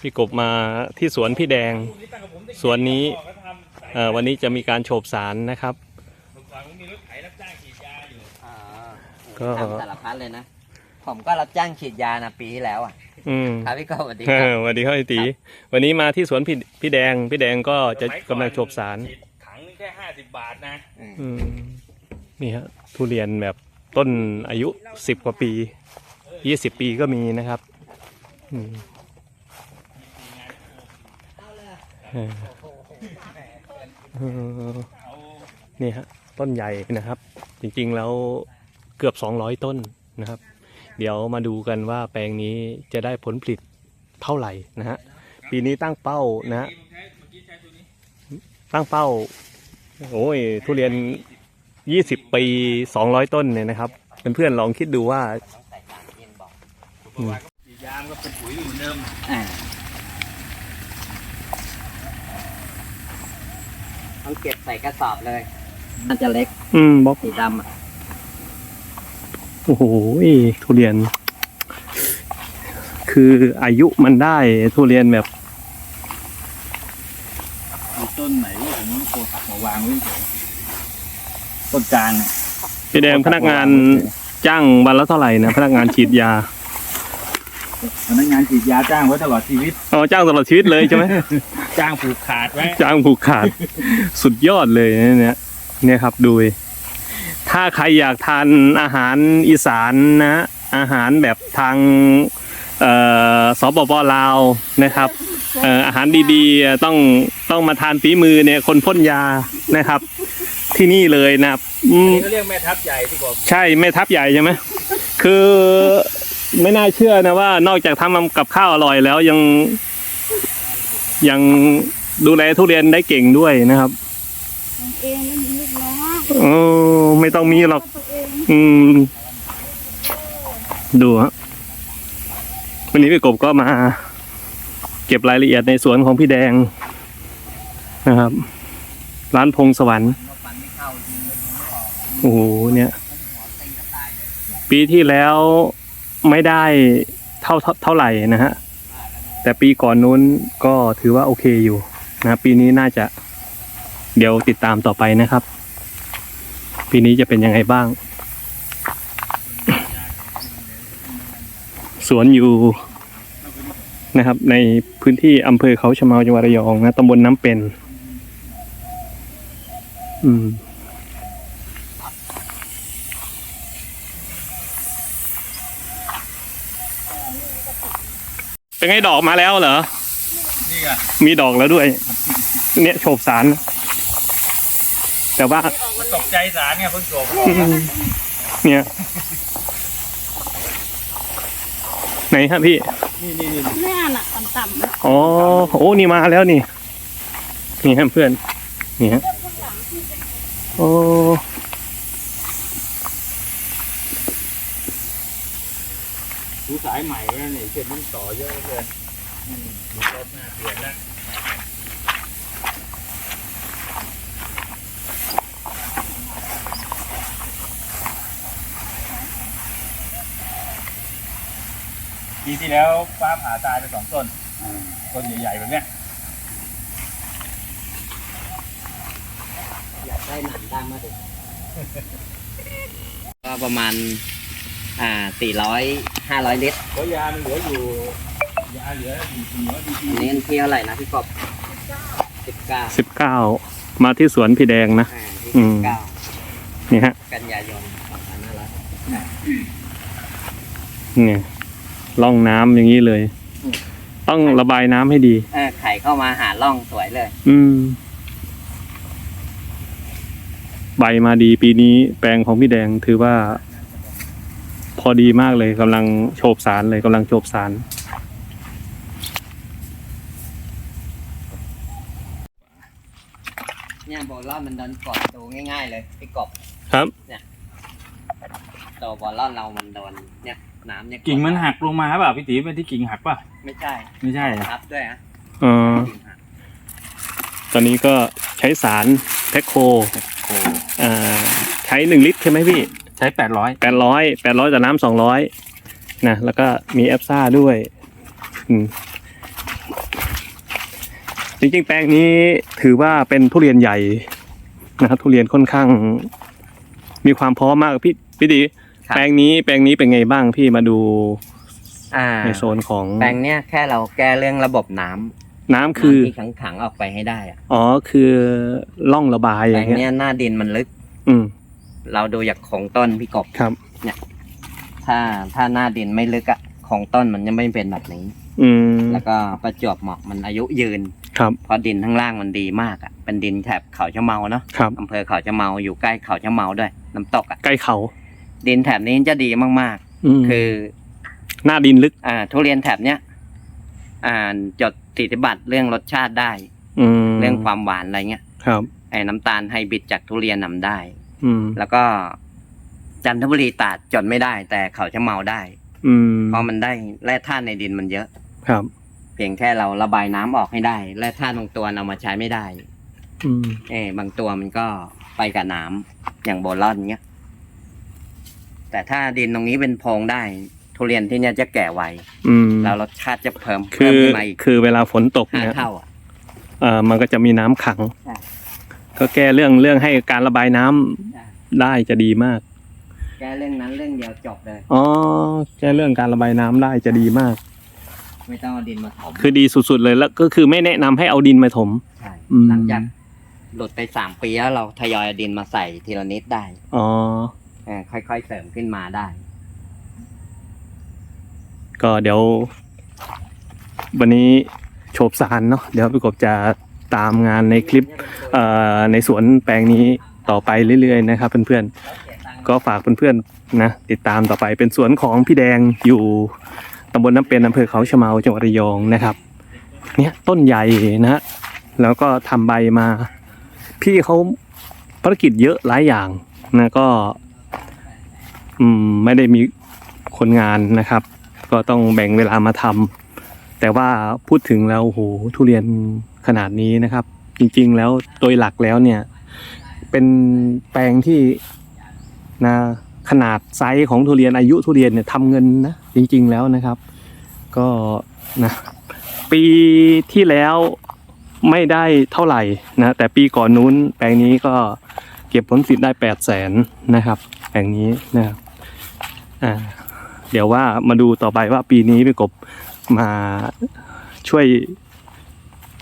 พี่กบมาที่สวนพี่แดง สวนนี้เอ่อวันนี้จะมีการโฉบสารนะครับอ่าก็ทำสารพัดเลยนะ ผมก็รับจ้างฉีดยานะปีที่แล้วอะอืมครับพี่ก็สวัสดีเอครัอบสวัสดีครับไอตี วันนี้มาที่สวนพี่พี่แดง พี่แดงก็จะกำลังโฉบสารถังนึงแค่ห้าสิบบาทนะอืมนี่ฮะทุเรียนแบบต้นอายุสิบกว่าปียี่สิบปีก็มีนะครับอืมเออเออ นี่ฮะต้นใหญ่นะครับ จริงๆแล้วเกือบสองร้อยต้นนะครับ เดี๋ยวมาดูกันว่าแปลงนี้จะได้ผลผลิตเท่าไหร่นะฮะปีนี้ตั้งเป้านะฮะตั้งเป้าโอ้ยทุเรียน 20 ปี 200 ต้นเนี่ยนะครับเพื่อนๆลองคิดดูว่า ใส่สารเย็นบอกอืมยามก็เป็นปุ๋ยอยู่เหมือนเดิมอ่าต้องเก็บใส่กระสอบเลย มันจะเล็กอืมบอกสีดำอะโอ้โหทุเรียน คืออายุมันได้ทุเรียนแบบมีต้นไหนที่ผมต้องโคตักมาวางไว้เฉยต้นกลางเนี่ยพี่แดงพนักงานจ้างวันละเท่าไหร่นะพนักงานฉีดยา พนักงานฉีดยาจ้างไว้ตลอดชีวิต อ๋อจ้างตลอดชีวิตเลยใช่ไหม จ้างผูกขาดไว้จ้างผูกขาด สุดยอดเลยนะเนี่ยเนี่ยครับดูดิถ้าใครอยากทานอาหารอีสานนะ อาหารแบบทางเอ่อสปปลาวนะครับเอ่ออาหารดีๆต้องต้องมาทานฝีมือเนี่ยคนพ่นยานะครับ ที่นี่เลยนะครับอืมนี่เขาเรียกแม่ทัพใหญ่ที่บอกใช่แม่ทัพใหญ่ใช่ไหมคือ ไม่น่าเชื่อนะว่า นอกจากทำกับข้าวอร่อยแล้วยัง ยังดูแลทุเรียนได้เก่งด้วยนะครับทำเองไม่มีลูกน้องโอ้ไม่ต้องมีหรอกตัวเองอืม ดูฮะวันนี้พี่กบก็มา เก็บรายละเอียดในสวนของพี่แดงนะครับ ร้านพงสวรรค์ฟันไม่เข้ายิงเลยยิงไม่ออกโอ้โหเนี่ยหัวตีก็ตายเลยปีที่แล้ว ไม่ได้เท่าเท่าไหร่นะฮะแต่ปีก่อนนู้นก็ถือว่าโอเคอยู่นะปีนี้น่าจะเดี๋ยวติดตามต่อไปนะครับ ปีนี้จะเป็นยังไงบ้าง สวนอยู่นะครับ ในพื้นที่อำเภอเขาชะเมาจังหวัดระยองนะตำบลน้ำเป็น อืม เป็นไงดอกมาแล้วเหรอ นี่ไงมีดอกแล้วด้วย เนี่ยโฉบสาร แต่ว่ามันตกใจสารไงเพิ่งจบอืมเนี่ย ไหนครับพี่ นี่นี่นี่แม่น่ะต่ำๆนะอ๋อ โอ้นี่มาแล้วนี่ นี่ฮะเพื่อน นี่ฮะโอ้ ดูสาย ใหม่แล้วนี่เส้นมันต่อเยอะเลยอืมดูรอบหน้าเปลี่ยนแล้วปีที่แล้วฟ้าผ่าตายไปสองต้นต้นใหญ่ๆแบบเนี้ยอยากได้หนังดำมาดิก็ประมาณ อ่าสี่ร้อยห้าร้อยลิตรเพราะยามันเหลืออยู่ยาเหลืออยู่เหลือดีอันนี้เที่ยวอะไรนะพี่กบสิบเก้าสิบเก้ามาที่สวนพี่แดงนะ อ่าที่อืสิม บเก้านี่ฮะกันยายนสองพันห้าร้อยเนี่ยร่องน้ำอย่างนี้เลย ต้องระบายน้ำให้ดี เออไข่เข้ามาหาร่องสวยเลย อืม ใบมาดีปีนี้แปลงของพี่แดงถือว่า พอดีมากเลยกำลังโฉบสารเลยกำลังโฉบสาร เนี่ยบอลลอนมันดันกอดดูง่ายๆเลยพี่กบครับตัวบอลลอนเรามันโดนเนี่ยน้ำเนี่ยกิ่งมันหักลงมาเปล่าพี่ตีเป็นที่กิ่งหักป่ะไม่ใช่ไม่ใช่อะทับด้วยฮะเอ่อกิ่งหักตอนนี้ก็ใช้สารแพคโคโอ้อ่าใช้หนึ่งลิตรใช่ไหมพี่ ใช้แปดร้อยแปดร้อยแปดร้อยต่อน้ำสองร้อยนะแล้วก็มีแอปซ่าด้วยอืมจริงๆ แปลงนี้ถือว่าเป็นทุเรียนใหญ่นะครับ ทุเรียนค่อนข้าง มีความพร้อมมากพี่พี่ดีครับแปลงนี้แปลงนี้เป็นไงบ้างพี่มาดูอ่าในโซนของแปลงเนี้ยแค่เราแก้เรื่องระบบน้ำน้ำคือน้ำที่ขังขังๆออกไปให้ได้อะอ๋อคือล่องระบายอแปลย่างงเงี้เนี้ยยหน้าดินมันลึก อืม เราดูจากโครงต้นพี่กบครับถ้าถ้าหน้าดินไม่ลึกอะโครงต้นมันยังไม่เป็นแบบนี้ อืม แล้วก็ประจวบเหมาะมันอายุยืนครับ เพราะดินข้างล่างมันดีมากอะเป็นดินแถบเขาชะเมาเนาะครับ อำเภอเขาชะเมาอยู่ใกล้เขาชะเมาด้วย น้ำตกอะใกล้เขา ดินแถบนี้จะดีมากอืมๆ คือ หน้าดินลึก อ่า ทุเรียนแถบเนี้ยอ่าจดติดบัตรเรื่องรสชาติได้ อืมเรื่องความหวานอะไรเงี้ย ครับ ไอ้น้ำตาลไฮบริดจากทุเรียนนำได้ อืมแล้วก็จันทบุรีตราดจดไม่ได้ แต่เขาจะเมาได้ อืมเพราะมันได้แร่ธาตุในดินมันเยอะ ครับ เพียงแค่เราระบายน้ำออกให้ได้ แร่ธาตุบางตัวเอามาใช้ไม่ได้ อืมเออบางตัวมันก็ไปกับน้ำอย่างโบลอนเงี้ย แต่ถ้าดินตรงนี้เป็นโพรงได้ ทุเรียนที่เนี่ยจะแก่ไวอืมแล้วรสชาติจะเพิ่มคืเพิ่มอขึ้นมาอีกคือเวลาฝนตกห้าเนี่ยเท่าอะ เอ่อมันก็จะมีน้ำขัง ใช่ ก็แก้เรื่องเรื่องให้การระบายน้ำได้จะดีมาก แก้เรื่องนั้นเรื่องเดียวจบเลย อ๋อ แก้เรื่องการระบายน้ำได้จะดีมาก ไม่ต้องเอาดินมาถมคือดีสุดๆเลยแล้วก็คือไม่แนะนำให้เอาดินมาถม ใช่อืม หลังจากหลุดไปสามปีแล้วเราทยอยเอาดินมาใส่ทีละนิดได้อ๋อ เออค่อยๆเสริมขึ้นมาได้ ก็เดี๋ยว วันนี้โฉบสารเนาะเดี๋ยวพี่กบจะ ตามงานในคลิปในสวนแปลงนี้ต่อไปเรื่อยๆนะครับเพื่อนๆ ก็ฝากเพื่อนๆนะติดตามต่อไปเป็นสวนของพี่แดงอยู่ตำบลน้ำเป็นอำเภอเขาชะเมาจังหวัดระยองนะครับเนี่ยต้นใหญ่นะฮะแล้วก็ทำใบมา พี่เขาภารกิจเยอะหลายอย่างนะก็อืมไม่ได้มีคนงานนะครับ ก็ต้องแบ่งเวลามาทำแต่ว่าพูดถึงแล้วโหทุเรียน ขนาดนี้นะครับ จริงๆแล้วโดยหลักแล้วเนี่ย เป็นแปลงที่นะขนาดไซส์ของทุเรียนอายุทุเรียนเนี่ยทำเงินนะจริง ๆแล้วนะครับ ก็นะปีที่แล้วไม่ได้เท่าไหร่นะแต่ปีก่อนนู้นแปลงนี้ก็เก็บผลผลิตได้แปดแสนนะครับ แปลงนี้นะครับอ่าเดี๋ยวว่ามาดูต่อไปว่าปีนี้พี่กบมาช่วย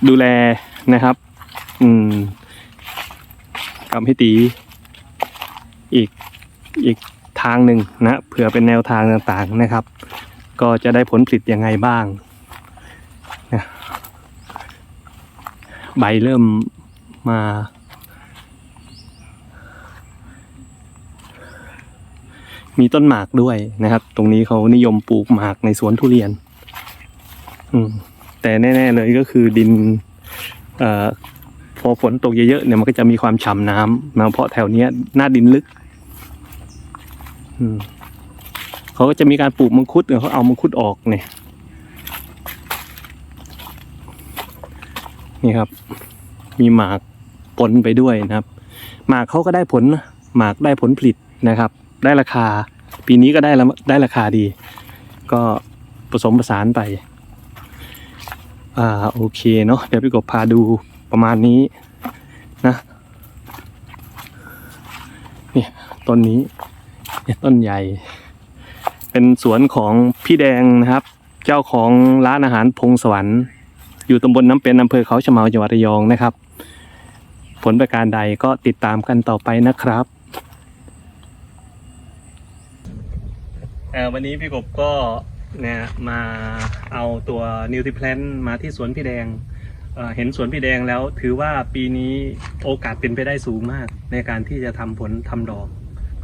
ดูแลนะครับ อืมกับพี่ตีอีกอีกทางหนึ่งนะเผื่อเป็นแนวทางต่างๆนะครับ ก็จะได้ผลผลิตยังไงบ้างนะใบเริ่มมามีต้นหมากด้วยนะครับ ตรงนี้เขานิยมปลูกหมากในสวนทุเรียน อืม แต่แน่ ๆ เลยก็คือดินเอ่อพอฝนตกเยอะๆเนี่ยมันก็จะมีความฉ่ำน้ำนะเพราะแถวเนี้ยหน้าดินลึกเขาก็จะมีการปลูกมังคุดเนี่ยเขาเอามังคุดออกเนี่ยนี่ครับ มีหมากปนไปด้วยนะครับ หมากเขาก็ได้ผลนะหมากได้ผลผลิตนะครับ ได้ราคา ปีนี้ก็ได้ละได้ราคาดี ก็ผสมผสานไป อ่าโอเคเนาะเดี๋ยวพี่กบพาดูประมาณนี้นะเนี่ยต้นนี้เนี่ยต้นใหญ่ เป็นสวนของพี่แดงนะครับ เจ้าของร้านอาหารพงสวรรค์ อยู่ตำบลน้ำเป็นอำเภอเขาชะเมาจังหวัดระยองนะครับ ผลประการใดก็ติดตามกันต่อไปนะครับวันนี้พี่กบก็ เนี่ยมาเอาตัวนิวทริแพลนมาที่สวนพี่แดงเอ่อเห็นสวนพี่แดงแล้วถือว่าปีนี้โอกาสเป็นไปได้สูงมาก ในการที่จะทำผลทำดอก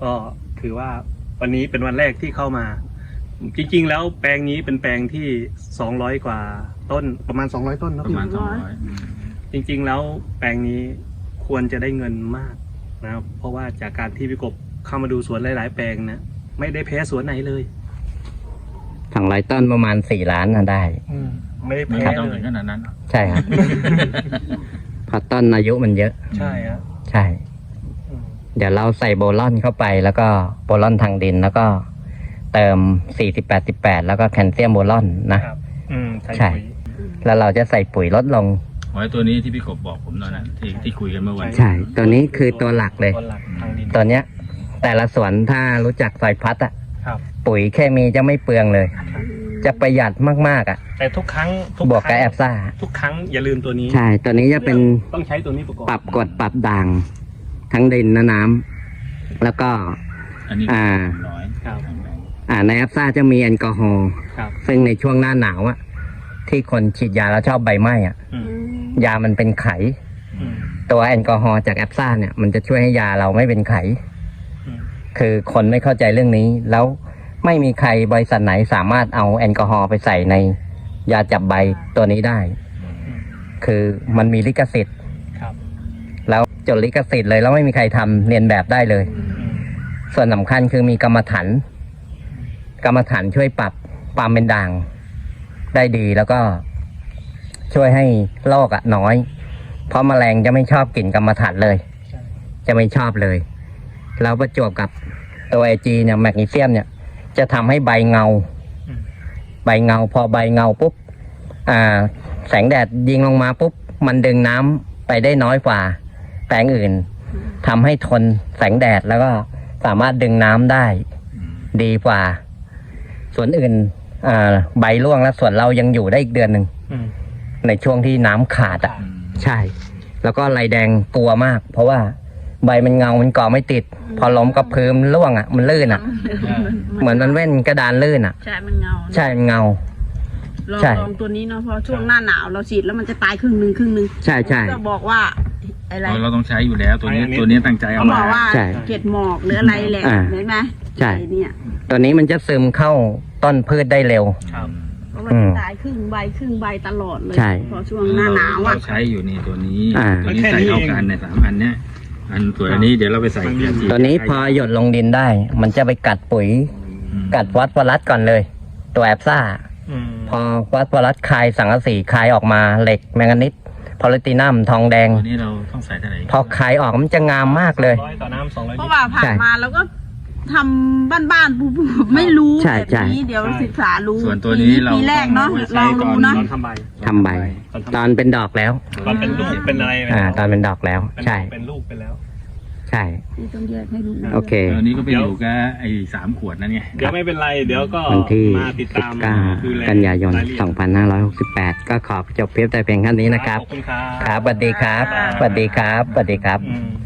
ก็ถือว่าวันนี้เป็นวันแรกที่เข้ามา จริงๆ แล้วแปลงนี้เป็นแปลงที่ 200 กว่าต้นประมาณ 200 ต้นเนอะประพี่มาณสองร้อยจริงๆ แล้วแปลงนี้ควรจะได้เงินมากนะครับเพราะว่าจากการที่พี่กบเข้ามาดูสวนหลาย ๆ แปลงนะไม่ได้แพ้สวนไหนเลย สองร้อยต้นประมาณสี่ล้านน่ะได้ไม่ได้ไม่แพ้ต้องเลถึยงขนาดนั้นหรอกใช่ครับ เพราะต้นอายุมันเยอะ ใช่ฮะใช่ อืมเดี๋ยวเราใส่โบลอนเข้าไปแล้วก็โบลอนทางดินแล้วก็เติม 40 88 แล้วก็แคลเซียมโบลอนนะ ครับ อืมใช่แล้วเราจะใส่ปุ๋ยลดลงไว้ตัวนี้ที่พี่กบบอกผมตอนนั้นที่ที่คุยกันเมื่อวัน ใช่ ตัวนี้คือตัวหลักเลยคนหลักทางดินตัวเนี้ย แต่ละสวนถ้ารู้จักซอยพัดอะครับ ปุ๋ยเคมีจะไม่เปลืองเลย จะประหยัดมากๆอะแต่ทุกครั้งทุกบวกคกับรั้งแอบซ่า ทุกครั้งอย่าลืมตัวนี้ใช่ ตัวนี้จะเป็นต้องใช้ตัวนี้ประกอบปรับกดปรับด่าง ทั้งดินและน้ำแล้วก็ อันนี้อ่าน้อยครับอ่าในแอปซ่าจะมีแอลกอฮอล์ครับซึ่งในช่วงหน้าหนาวอะที่คนฉีดยาแล้วชอบใบไหม้อะอืมยามันเป็นไข อืมตัวแอลกอฮอล์จากแอปซ่าเนี่ยมันจะช่วยให้ยาเราไม่เป็นไข อืมคือคนไม่เข้าใจเรื่องนี้ แล้ว ไม่มีใครบริษัทไหนสามารถเอาแอลกอฮอล์ไปใส่ในยาจับใบตัวนี้ได้ คือมันมีลิขสิทธิ์ครับแล้วจดลิขสิทธิ์เลยแล้วไม่มีใครทำเรียนแบบได้เลยอืมส่วนสำคัญคือมีกรรมฐานกรรมฐานช่วยปรับความเป็นด่าง ได้ดีแล้วก็ช่วยให้โรคอะน้อย เพราะแมลงจะไม่ชอบกลิ่นกรรมฐานเลยใช่จะไม่ชอบเลย แล้วประจวบกับตัวไอจีเนี่ยแมกนีเซียมเนี่ย จะทำให้ใบเงาอืมใบเงา พอใบเงาปุ๊บอ่า แสงแดดยิงลงมาปุ๊บ มันดึงน้ำไปได้น้อยกว่า แปลงอื่นทำให้ทนแสงแดดแล้วก็สามารถดึงน้ำได้ ดีกว่า ส่วนอื่นอ่าใบร่วงแล้วส่วนเรายังอยู่ได้อีกเดือนหนึ่งอืมในช่วงที่น้ำขาดอะอืมใช่ แล้วก็ลายแดงกลัวมาก เพราะว่า ใบมันเงา มันเกาะไม่ติด พอล้มกับพื้นร่วงอะ มันลื่นอะ เหมือนมันเว้นกระดานลื่นอะ ใช่ มันเงา ใช่มันเงา ลองใช่ ลองตัวนี้เนาะเพราะช่วงหน้าหนาวเราฉีดแล้วมันจะตายครึ่งหนึ่งครึ่งหนึ่งใช่ใช่ ก็บอกว่าอะไรเราเราต้องใช้อยู่แล้ว ตัวนี้อันนี้ตัวนี้ตั้งใจเอาเขาบมา อกว่าใช่เกล็ดหมอกหรืออะไรแหละอ่าเห็นไหมใช่ ไอ้เนี่ยตัวนี้มันจะซึมเข้าต้นพืชได้เร็วครับเพราะว่าอืมตายครึ่งใบครึ่งใบตลอดเลยใช่ พอช่วงหน้าหนาวเราอะใช้อยู่นี่ตัวนี้ อ่า ตัวนี้ใส่เข้ากันในสามอันเนี้ย อันตัวอันนี้เดี๋ยวเราไปใส่เกียร์จีตัวนี้พอหยดลงดินได้ มันจะไปกัดปุ๋ยอืมกัดฟอสฟอรัสก่อนเลย ตัวแอบซ่าอืมพอฟอสฟอรัสคายสังกะสีคายออกมาเหล็กแมงกานิสพอลิตินัมทองแดง ตัวนี้เราต้องใส่เท่าไหร่พอคายออกมันจะงามมากเลยร้อยต่อน้ำสองร้อยเพลิราะตรว่าผ่าใช่นมาแล้วก็ ทำบ้านๆปูๆไม่รู้ใช่แบบใช่ นี้เดี๋ยวใช่ศึกษารู้ส่วนตัวนี้เราปีแรกเนาะต้องลไว้องใช้ก่ดูอนเนาะ ตอนทำใบทำใบตอนตอนเป็นดอกแล้ว ตอนเป็นลูกเป็นอะไรไปอ่า แล้วตอนเป็นดอกแล้ว เป็นใช่ เป็นลูกไปแล้ว ใช่นี่ต้องแยกให้ดูนะโอเคตัวนี้ก็ไปอยู่กับไอ้สามขวดนั่นไง เดี๋ยวไม่เป็นไร เดี๋ยวก็วันที่ มาติดตามดูแล19 กันยายน รละเอีด2568 ก็ขอจบเพียงแต่เพียงเท่านี้นะครับ ขอบคุณครับ ครับสวัสดีครับสวัสดีครับสวัสดีครับ อืม